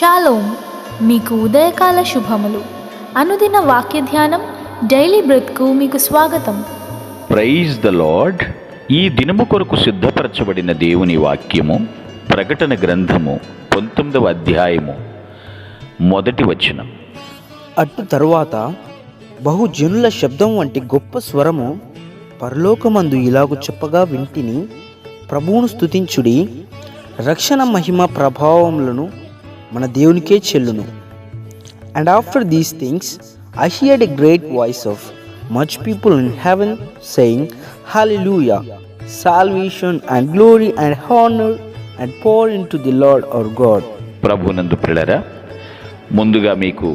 Shalom మీకు ఉదయకాల శుభములు. అనుదిన వాక్య ధ్యానం డైలీ బ్రెత్కు మీకు స్వాగతం. Praise the Lord. ఈ దినము కొరకు సిద్ధపరచబడిన దేవుని వాక్యము ప్రకటన గ్రంథము పంతొమ్మిదవ అధ్యాయము మొదటి వచనం. అటు తరువాత బహుజనుల శబ్దం వంటి గొప్ప స్వరము పరలోకమందు ఇలాగు చెప్పగా వింటిని ప్రభువును స్తుతించుడి రక్షణ మహిమ ప్రభావములను మన దేవునికే చెల్లును. And after these things I heard a great voice of much people in heaven saying hallelujah salvation and glory and honour and power unto the Lord our God ప్రభునందు పిల్లరా ముందుగా మీకు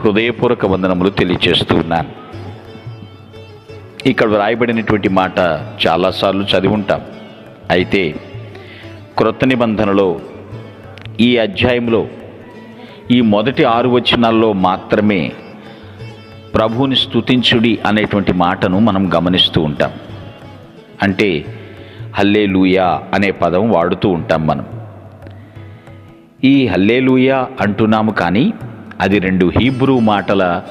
హృదయపూర్వక వందనములు తెలియచేస్తూ ఉన్నాను. ఇక్కడ వ్రాయబడినటువంటి మాట చాలాసార్లు చదివి ఉంటాం. అయితే క్రొత్త నిబంధనలో ఈ అధ్యాయంలో ఈ మొదటి ఆరు వచనాల్లో మాత్రమే ప్రభువుని స్తుతించుడి అనేటువంటి మాటను మనం గమనిస్తూ ఉంటాం. అంటే హల్లే అనే పదం వాడుతూ ఉంటాం మనం. ఈ హల్లేలూయా అంటున్నాము కానీ అది రెండు హీబ్రూ మాటల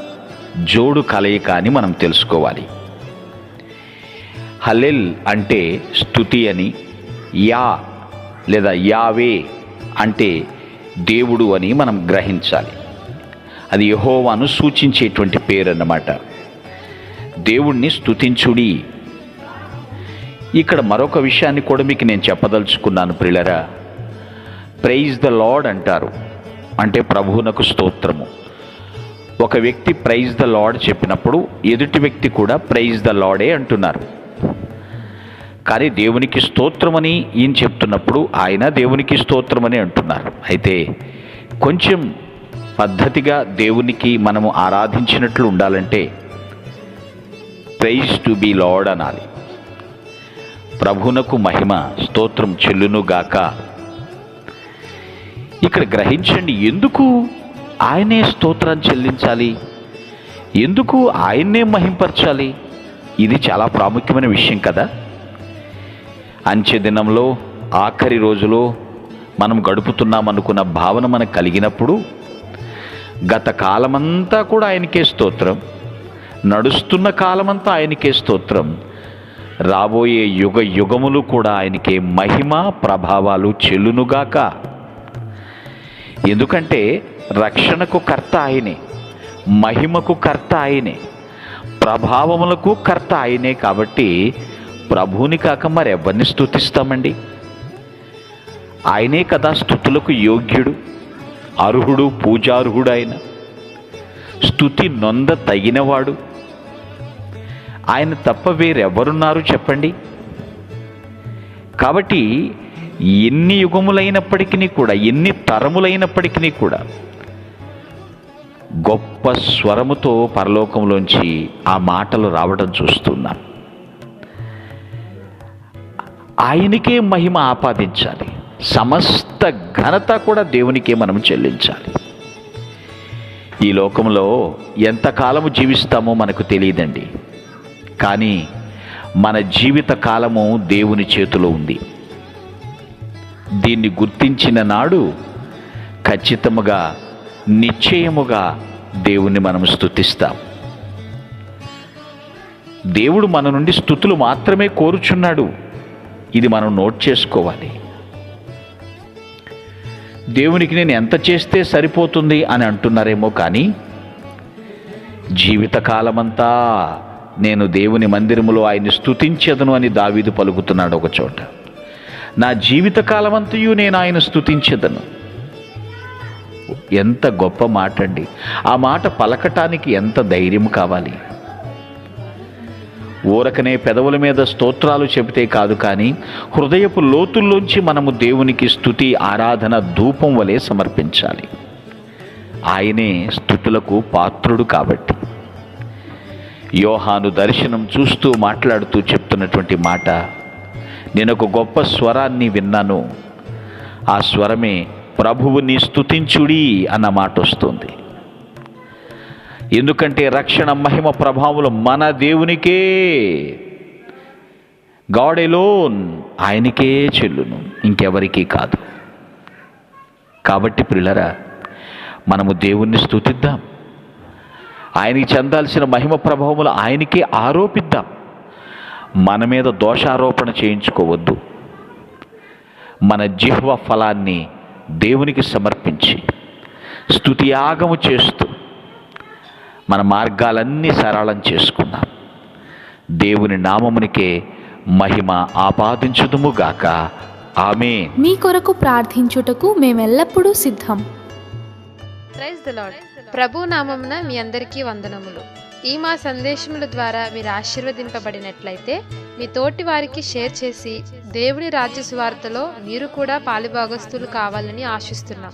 జోడు కలయిక అని మనం తెలుసుకోవాలి. హలెల్ అంటే స్థుతి అని యా లేదా యావే అంటే దేవుడు అని మనం గ్రహించాలి. అది యహోవాను సూచించేటువంటి పేరు అన్నమాట దేవుణ్ణి స్తుతించుడి. ఇక్కడ మరొక విషయాన్ని కూడా మీకు నేను చెప్పదలుచుకున్నాను ప్రిలరా ప్రైజ్ ద లాడ్ అంటారు. అంటే ప్రభువునకు స్తోత్రము. ఒక వ్యక్తి ప్రైజ్ ద లాడ్ చెప్పినప్పుడు ఎదుటి వ్యక్తి కూడా ప్రైజ్ ద లాడే అంటున్నారు. కానీ దేవునికి స్తోత్రమని ఈయన చెప్తున్నప్పుడు ఆయన దేవునికి స్తోత్రమని అంటున్నారు. అయితే కొంచెం పద్ధతిగా దేవునికి మనము ఆరాధించినట్లు ఉండాలంటే ప్రైజ్ టు బీ లాడ్ అనాలి. ప్రభునకు మహిమ స్తోత్రం చెల్లునుగాక ఇక్కడ గ్రహించండి ఎందుకు ఆయనే స్తోత్రం చెల్లించాలి? ఎందుకు ఆయన్నే మహింపరచాలి? ఇది చాలా ప్రాముఖ్యమైన విషయం కదా. అంచె దినంలో ఆఖరి రోజులో మనం గడుపుతున్నామనుకున్న భావన మనకు కలిగినప్పుడు గత కాలమంతా కూడా ఆయనకే స్తోత్రం. నడుస్తున్న కాలమంతా ఆయనకే స్తోత్రం. రాబోయే యుగ యుగములు కూడా ఆయనకే మహిమ ప్రభావాలు చెల్లునుగాక. ఎందుకంటే రక్షణకు కర్త ఆయనే మహిమకు కర్త ఆయనే ప్రభావములకు కర్త ఆయనే కాబట్టి ప్రభువుని కాక మరెవరిని స్థుతిస్తామండి ఆయనే కదా స్థుతులకు యోగ్యుడు అర్హుడు పూజార్హుడు ఆయన స్థుతి నొంద తగినవాడు. ఆయన తప్ప వేరెవరున్నారు చెప్పండి? కాబట్టి ఎన్ని యుగములైనప్పటికీ కూడా ఎన్ని తరములైనప్పటికీ కూడా గొప్ప స్వరముతో పరలోకంలోంచి ఆ మాటలు రావడం చూస్తున్నాం ఆయనకే మహిమ ఆపాదించాలి. సమస్త ఘనత కూడా దేవునికే మనం చెల్లించాలి. ఈ లోకంలో ఎంతకాలము జీవిస్తామో మనకు తెలియదండి. కానీ మన జీవిత కాలము దేవుని చేతిలో ఉంది. దీన్ని గుర్తించిన నాడు ఖచ్చితముగా నిశ్చయముగా దేవుణ్ణి మనం స్తుతిస్తాం. దేవుడు మన నుండి స్థుతులు మాత్రమే కోరుచున్నాడు. ఇది మనం నోట్ చేసుకోవాలి. దేవునికి నేను ఎంత చేస్తే సరిపోతుంది అని అంటున్నారేమో కానీ జీవితకాలమంతా నేను దేవుని మందిరములో ఆయన్ని స్థుతించదను అని దావీదు పలుకుతున్నాడు ఒక చోట. నా జీవితకాలమంతయు నేను ఆయన స్థుతించదను ఎంత గొప్ప మాట అండి ఆ మాట పలకటానికి ఎంత ధైర్యం కావాలి? ఊరకనే పెదవుల మీద స్తోత్రాలు చెబితే కాదు కానీ హృదయపు లోతుల్లోంచి మనము దేవునికి స్థుతి ఆరాధన ధూపం వలె సమర్పించాలి. ఆయనే స్థుతులకు పాత్రుడు కాబట్టి. యోహాను దర్శనం చూస్తూ మాట్లాడుతూ చెప్తున్నటువంటి మాట నేను ఒక గొప్ప స్వరాన్ని విన్నాను. ఆ స్వరమే ప్రభువుని స్థుతించుడి అన్న మాట వస్తుంది. ఎందుకంటే రక్షణ మహిమ ప్రభావములు మన దేవునికే. గాడ్ ఎలోన్ ఆయనకే చెల్లును ఇంకెవరికీ కాదు. కాబట్టి ప్రిలరా మనము దేవుణ్ణి స్థుతిద్దాం ఆయనకి చెందాల్సిన మహిమ ప్రభావములు ఆయనకే ఆరోపిద్దాం. మన మీద దోషారోపణ చేయించుకోవద్దు. మన జిహ్వ ఫలాన్ని దేవునికి సమర్పించి స్థుతియాగము చేస్తూ మన మార్గాలన్నీ సరళం చేసుకుందాం దేవుని నామమునికే మహిమ ఆపాదించుదుముగాక. ఆమె మీ కొరకు ప్రార్థించుటకు మేమెల్లప్పుడూ సిద్ధం. ప్రైజ్ ద లాడ్ ప్రభు నామమున మీ అందరికీ వందనములు. ఈ మా సందేశముల ద్వారా మీరు ఆశీర్వదింపబడినట్లయితే మీ తోటి వారికి షేర్ చేసి దేవుని రాజ్య సువార్తలో మీరు కూడా పాలుభాగస్తులు కావాలని ఆశిస్తున్నాం.